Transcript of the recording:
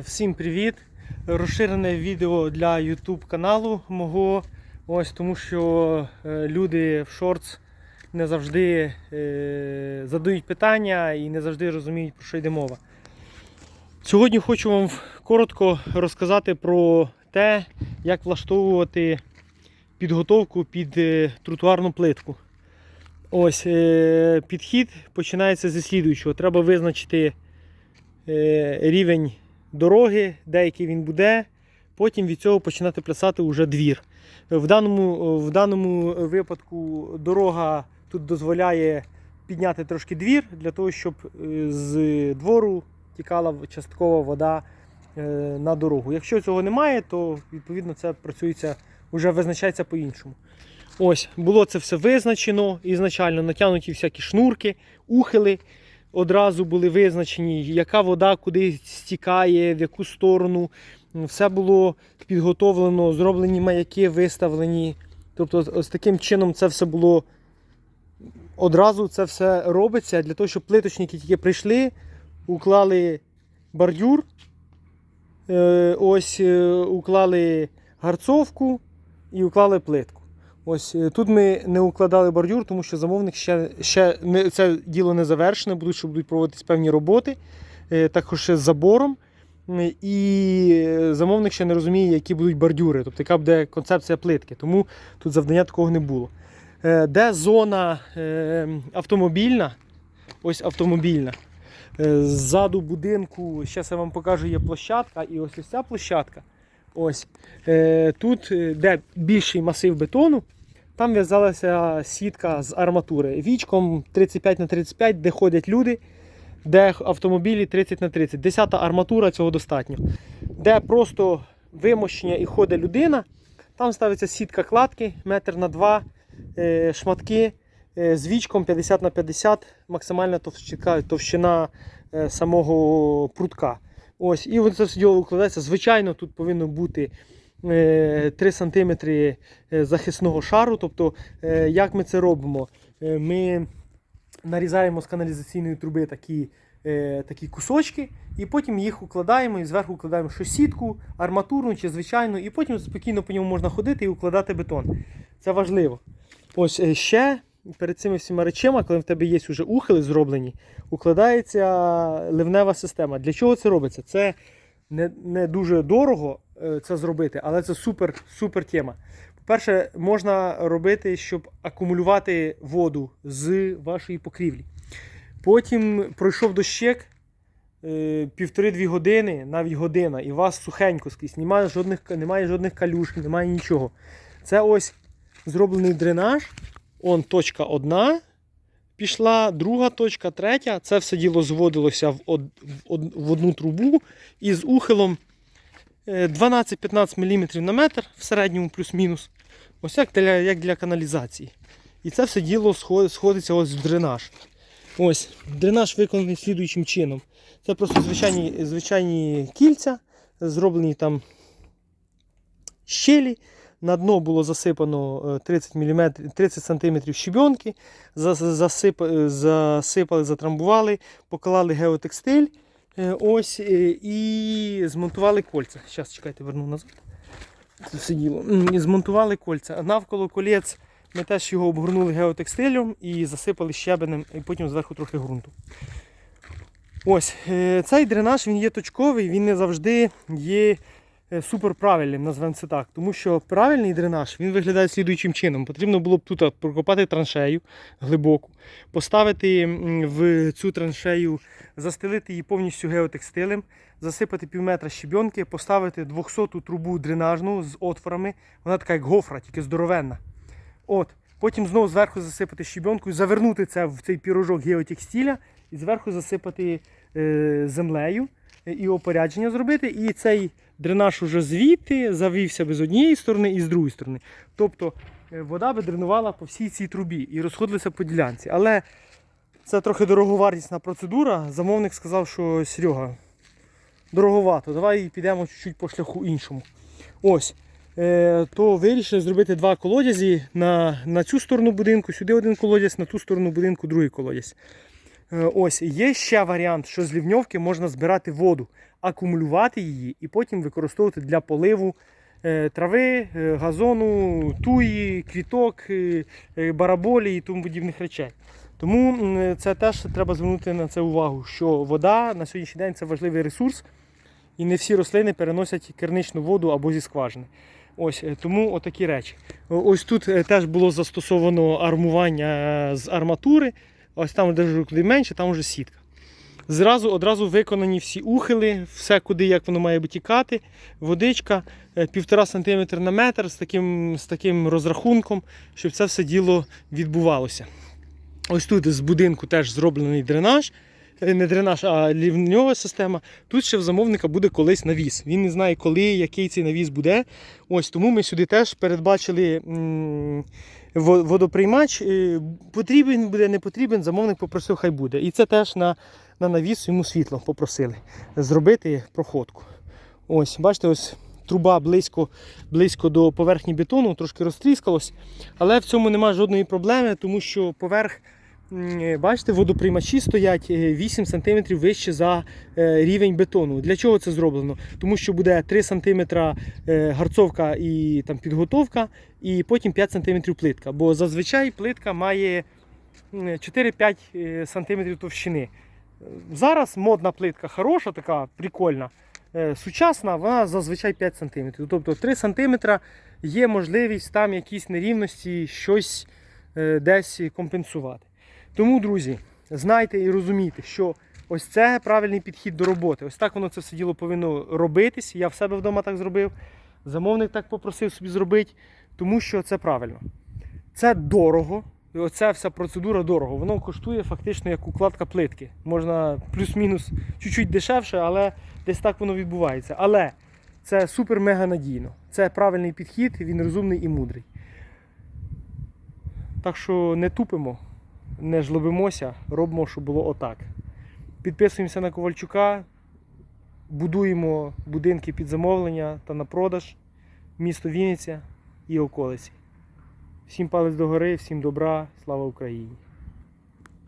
Всім привіт! Розширене відео для YouTube каналу мого. Ось тому що е, люди в шортс не завжди е, задають питання і не завжди розуміють, про що йде мова. Сьогодні хочу вам коротко розказати про те, як влаштовувати підготовку під е, тротуарну плитку. Ось е, підхід починається зі слідуючого. Треба визначити е, рівень дороги, деякий він буде. Потім від цього починати плясати уже двір. В даному, в даному випадку дорога тут дозволяє підняти трошки двір для того, щоб е, з двору тікала часткова вода е, на дорогу. Якщо цього немає, то відповідно це працюється, вже визначається по-іншому. Ось, було це все визначено, ізначально натягнуті всякі шнурки, ухили одразу були визначені, яка вода куди стікає, в яку сторону. Все було підготовлено, зроблені маяки виставлені. Тобто, ось таким чином це все було одразу це все робиться для того, щоб плиточники тільки прийшли, уклали бордюр, е, ось е, уклали гарцовку і уклали плитку. Ось е, тут ми не укладали бордюр, тому що замовник ще, ще не, це діло не завершене, будуть, що будуть проводитись певні роботи, е, також ще з забором. Е, І замовник ще не розуміє, які будуть бордюри, тобто яка буде концепція плитки. Тому тут завдання такого не було. Е, Де зона е, автомобільна, ось автомобільна. Е, Ззаду будинку, зараз я вам покажу, є площадка, і ось ось ця площадка. Ось е, тут, е, де більший масив бетону, там в'язалася сітка з арматури. Вічком 35 на 35, де ходять люди, де автомобілі 30 на 30. Десята арматура цього достатньо. Де просто вимощення і ходить людина, там ставиться сітка кладки, метр на два, е, шматки з вічком 50 на 50, максимальна товщина, самого прутка. Ось, і це все діло укладається. Звичайно, тут повинно бути е, 3 см захисного шару. Тобто, е, як ми це робимо? Е, Ми нарізаємо з каналізаційної труби такі, е, такі кусочки, і потім їх укладаємо і зверху укладаємо що сітку, арматурну чи звичайну, і потім спокійно по ньому можна ходити і укладати бетон. Це важливо. Ось е, ще перед цими всіма речами, коли в тебе є вже ухили зроблені, укладається ливнева система. Для чого це робиться? Це не, не дуже дорого е, це зробити, але це супер, супер тема. По-перше, можна робити, щоб акумулювати воду з вашої покрівлі. Потім пройшов дощек е, півтори-дві години, навіть година, і вас сухенько скрізь, немає жодних, немає жодних калюш, немає нічого. Це ось зроблений дренаж. Он точка одна пішла, друга точка, третя. Це все діло зводилося в, од, в, од, в одну трубу із ухилом е, 12-15 мм на метр в середньому плюс-мінус. Ось як для, як для каналізації. І це все діло сходиться ось в дренаж. Ось, дренаж виконаний слідуючим чином. Це просто звичайні, звичайні кільця, зроблені там щелі. На дно було засипано е, 30 мм, 30 см щебенки, е, засипали, затрамбували, поклали геотекстиль е, ось, е, і змонтували кольця. Зараз чекайте, верну назад. Це все діло. М, І змонтували кольця. Навколо колець ми теж його обгорнули геотекстилем і засипали щебенем, і потім зверху трохи ґрунту. Ось, цей дренаж він є точковий, він не завжди є суперправильним, назвемо це так. Тому що правильний дренаж він виглядає слідуючим чином. Потрібно було б тут прокопати траншею глибоку, поставити в цю траншею, застелити її повністю геотекстилем, засипати пів метра щебенки, поставити 200-ту трубу дренажну з отворами. Вона така як гофра, тільки здоровенна. От. Потім знову зверху засипати щебенкою, завернути це в цей пірожок геотекстиля і зверху засипати е, землею е, і опорядження зробити. І цей дренаж уже звідти завівся би з однієї сторони і з другої сторони. Тобто е, вода би дренувала по всій цій трубі і розходилася по ділянці. Але це трохи дороговартісна процедура. Замовник сказав, що Серега, дороговато, давай підемо чуть-чуть по шляху іншому. Ось. Е, то вирішили зробити два колодязі на, на цю сторону будинку, сюди один колодязь, на ту сторону будинку другий колодязь. Е, Ось є ще варіант, що з лівньовки можна збирати воду, акумулювати її і потім використовувати для поливу е, трави, е, газону, туї, квіток, бараболі і тому подібних речей. Тому це теж треба звернути на це увагу, що вода на сьогоднішній день це важливий ресурс, і не всі рослини переносять керничну воду або зі скважини. Ось тому отакі речі. Ось тут теж було застосовано армування з арматури. Ось там, де куди менше, там вже сітка. Зразу одразу виконані всі ухили, все куди як воно має витікати. Водичка е, півтора сантиметр на метр з таким, з таким розрахунком, щоб це все діло відбувалося. Ось тут з будинку теж зроблений дренаж. Е, Не дренаж, а лівньова система. Тут ще в замовника буде колись навіс. Він не знає, коли, який цей навіс буде. Ось тому ми сюди теж передбачили водоприймач. Е, Потрібен буде, не потрібен, замовник попросив, хай буде. І це теж на, на навіс йому світло попросили зробити проходку. Ось, бачите, ось труба близько, близько до поверхні бетону, трошки розтріскалось. Але в цьому немає жодної проблеми, тому що поверх, бачите, водоприймачі стоять е, 8 см вище за е, рівень бетону. Для чого це зроблено? Тому що буде 3 см гарцовка і там, підготовка, і потім 5 см плитка. Бо зазвичай плитка має 4-5 е, см товщини. Зараз модна плитка хороша, така прикольна. Е, Сучасна, вона зазвичай 5 см. Тобто 3 см є можливість там якісь нерівності, щось е, десь компенсувати. Тому, друзі, знайте і розумійте, що ось це правильний підхід до роботи. Ось так воно це все діло повинно робитись. Я в себе вдома так зробив. Замовник так попросив собі зробити, тому що це правильно. Це дорого. І оця вся процедура дорого. Воно коштує фактично як укладка плитки. Можна плюс-мінус чуть-чуть дешевше, але десь так воно відбувається. Але це супер-мега надійно. Це правильний підхід, він розумний і мудрий. Так що не тупимо, не жлобимося, робимо, щоб було отак. Підписуємося на Ковальчука, будуємо будинки під замовлення та на продаж, місто Вінниця і околиці. Всім палець догори, всім добра, слава Україні!